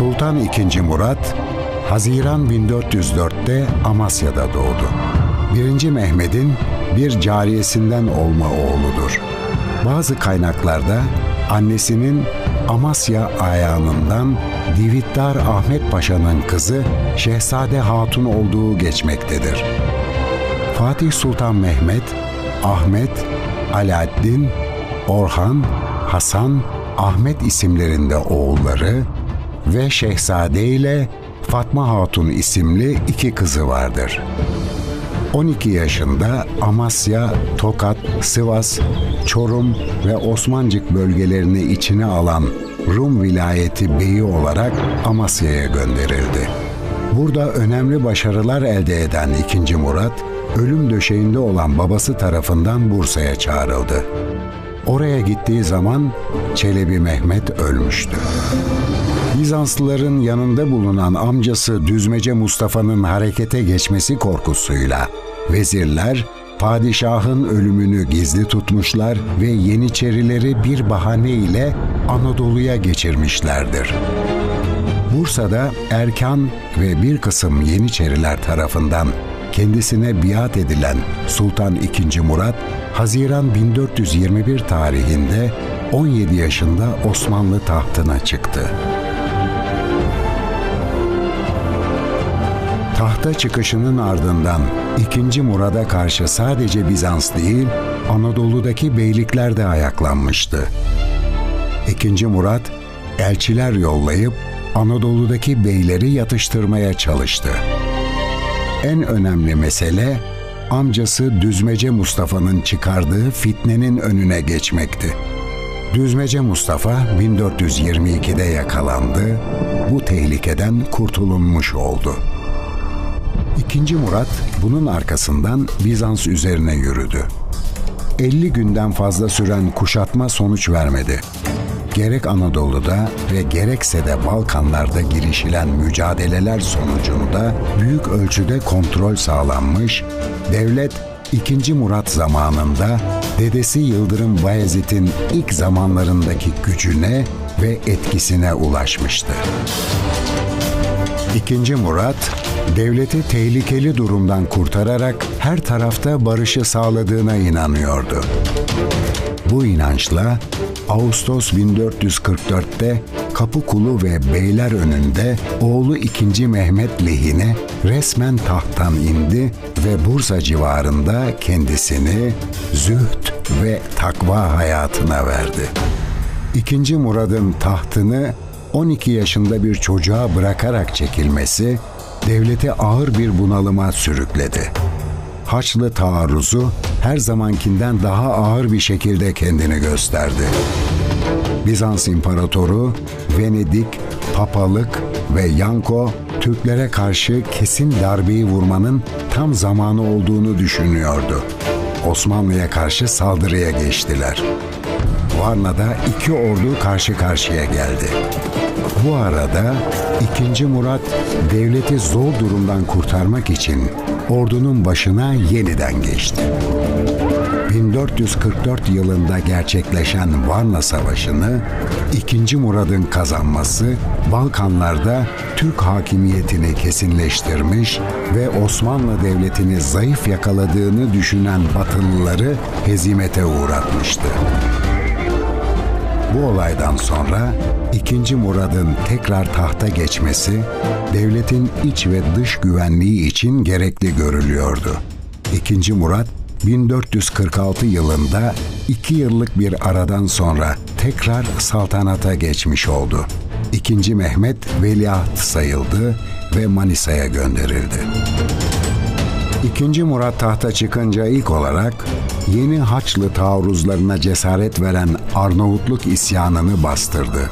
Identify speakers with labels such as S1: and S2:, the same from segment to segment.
S1: Sultan II. Murat, Haziran 1404'te Amasya'da doğdu. 1. Mehmet'in bir cariyesinden olma oğludur. Bazı kaynaklarda annesinin Amasya ayağından Divitdar Ahmet Paşa'nın kızı Şehzade Hatun olduğu geçmektedir. Fatih Sultan Mehmet, Ahmet, Alaaddin, Orhan, Hasan, Ahmet isimlerinde oğulları ve Şehzade ile Fatma Hatun isimli iki kızı vardır. 12 yaşında Amasya, Tokat, Sivas, Çorum ve Osmancık bölgelerini içine alan Rum vilayeti beyi olarak Amasya'ya gönderildi. Burada önemli başarılar elde eden 2. Murat, ölüm döşeğinde olan babası tarafından Bursa'ya çağrıldı. Oraya gittiği zaman Çelebi Mehmet ölmüştü. Bizanslıların yanında bulunan amcası Düzmece Mustafa'nın harekete geçmesi korkusuyla vezirler padişahın ölümünü gizli tutmuşlar ve Yeniçerileri bir bahane ile Anadolu'ya geçirmişlerdir. Bursa'da Erkan ve bir kısım Yeniçeriler tarafından kendisine biat edilen Sultan II. Murat, Haziran 1421 tarihinde 17 yaşında Osmanlı tahtına çıktı. Tahta çıkışının ardından 2. Murad'a karşı sadece Bizans değil, Anadolu'daki beylikler de ayaklanmıştı. 2. Murat, elçiler yollayıp Anadolu'daki beyleri yatıştırmaya çalıştı. En önemli mesele amcası Düzmece Mustafa'nın çıkardığı fitnenin önüne geçmekti. Düzmece Mustafa 1422'de yakalandı, bu tehlikeden kurtulunmuş oldu. İkinci Murat bunun arkasından Bizans üzerine yürüdü. 50 günden fazla süren kuşatma sonuç vermedi. Gerek Anadolu'da ve gerekse de Balkanlarda girişilen mücadeleler sonucunda büyük ölçüde kontrol sağlanmış, devlet 2. Murat zamanında dedesi Yıldırım Bayezid'in ilk zamanlarındaki gücüne ve etkisine ulaşmıştı. İkinci Murat, devleti tehlikeli durumdan kurtararak her tarafta barışı sağladığına inanıyordu. Bu inançla Ağustos 1444'te Kapıkulu ve Beyler önünde oğlu 2. Mehmet lehine resmen tahttan indi ve Bursa civarında kendisini zühd ve takva hayatına verdi. 2. Murad'ın tahtını 12 yaşında bir çocuğa bırakarak çekilmesi devleti ağır bir bunalıma sürükledi. Haçlı taarruzu her zamankinden daha ağır bir şekilde kendini gösterdi. Bizans İmparatoru, Venedik, Papalık ve Yanko Türklere karşı kesin darbeyi vurmanın tam zamanı olduğunu düşünüyordu. Osmanlı'ya karşı saldırıya geçtiler. Varna'da iki ordu karşı karşıya geldi. Bu arada 2. Murat devleti zor durumdan kurtarmak için ordunun başına yeniden geçti. 1444 yılında gerçekleşen Varna Savaşı'nı 2. Murad'ın kazanması Balkanlarda Türk hakimiyetini kesinleştirmiş ve Osmanlı Devleti'ni zayıf yakaladığını düşünen Batılıları hezimete uğratmıştı. Bu olaydan sonra 2. Murad'ın tekrar tahta geçmesi devletin iç ve dış güvenliği için gerekli görülüyordu. 2. Murat 1446 yılında iki yıllık bir aradan sonra tekrar saltanata geçmiş oldu. İkinci Mehmet veliaht sayıldı ve Manisa'ya gönderildi. İkinci Murat tahta çıkınca ilk olarak yeni Haçlı taarruzlarına cesaret veren Arnavutluk isyanını bastırdı.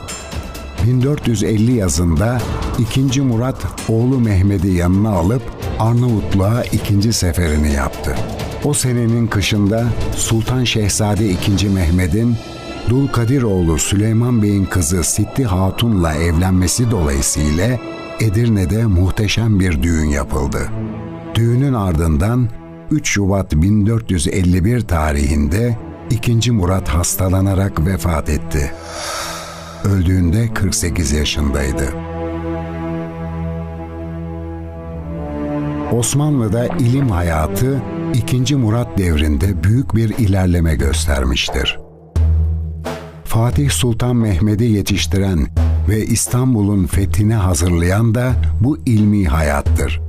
S1: 1450 yazında 2. Murat oğlu Mehmet'i yanına alıp Arnavutluğa ikinci seferini yaptı. O senenin kışında Sultan Şehzade 2. Mehmet'in Dulkadiroğlu Süleyman Bey'in kızı Sitti Hatun'la evlenmesi dolayısıyla Edirne'de muhteşem bir düğün yapıldı. Düğünün ardından 3 Şubat 1451 tarihinde 2. Murat hastalanarak vefat etti. Öldüğünde 48 yaşındaydı. Osmanlı'da ilim hayatı 2. Murat devrinde büyük bir ilerleme göstermiştir. Fatih Sultan Mehmed'i yetiştiren ve İstanbul'un fethini hazırlayan da bu ilmi hayattır.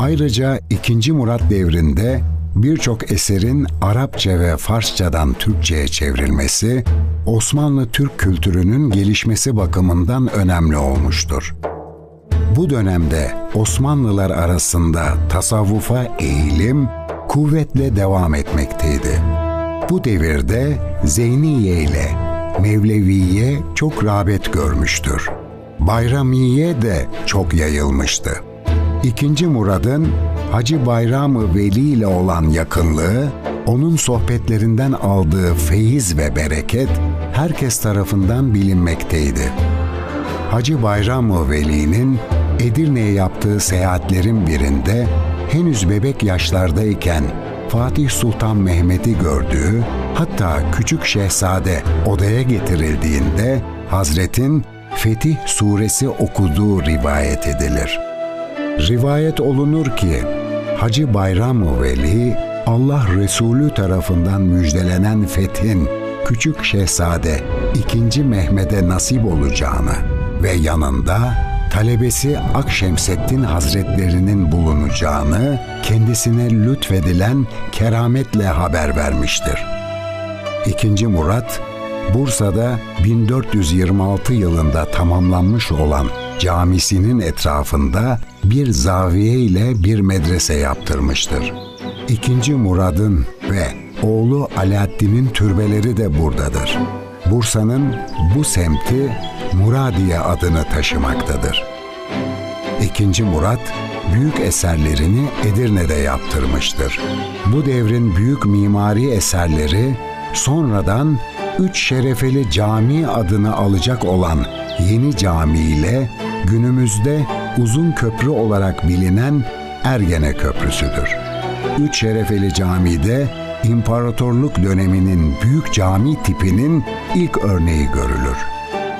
S1: Ayrıca 2. Murat devrinde birçok eserin Arapça ve Farsçadan Türkçe'ye çevrilmesi, Osmanlı Türk kültürünün gelişmesi bakımından önemli olmuştur. Bu dönemde Osmanlılar arasında tasavvufa eğilim kuvvetle devam etmekteydi. Bu devirde Zeyniye ile Mevleviye çok rağbet görmüştür. Bayramiye de çok yayılmıştı. İkinci Murad'ın Hacı Bayram-ı Veli ile olan yakınlığı, onun sohbetlerinden aldığı feyiz ve bereket herkes tarafından bilinmekteydi. Hacı Bayram-ı Veli'nin Edirne'ye yaptığı seyahatlerin birinde henüz bebek yaşlardayken Fatih Sultan Mehmet'i gördüğü, hatta küçük şehzade odaya getirildiğinde Hazretin Fetih suresi okuduğu rivayet edilir. Rivayet olunur ki Hacı Bayram Veli Allah Resulü tarafından müjdelenen fethin küçük şehzade 2. Mehmet'e nasip olacağını ve yanında talebesi Akşemseddin Hazretlerinin bulunacağını kendisine lütfedilen kerametle haber vermiştir. İkinci Murat, Bursa'da 1426 yılında tamamlanmış olan camisinin etrafında bir zaviye ile bir medrese yaptırmıştır. İkinci Murad'ın ve oğlu Alaaddin'in türbeleri de buradadır. Bursa'nın bu semti Muradiye adını taşımaktadır. İkinci Murat, büyük eserlerini Edirne'de yaptırmıştır. Bu devrin büyük mimari eserleri sonradan Üç Şerefeli Cami adını alacak olan Yeni Cami ile günümüzde uzun köprü olarak bilinen Ergene Köprüsü'dür. Üç Şerefeli Cami'de İmparatorluk döneminin büyük cami tipinin ilk örneği görülür.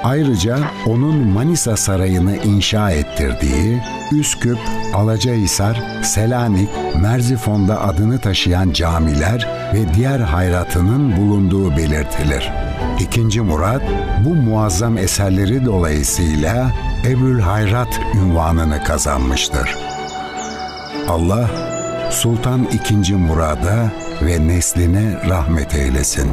S1: Ayrıca onun Manisa Sarayı'nı inşa ettirdiği Üsküp, Alacahisar, Selanik, Merzifon'da adını taşıyan camiler ve diğer hayratının bulunduğu belirtilir. İkinci Murat bu muazzam eserleri dolayısıyla Ebül Hayrat ünvanını kazanmıştır. Allah Sultan II. Murad'a ve nesline rahmet eylesin.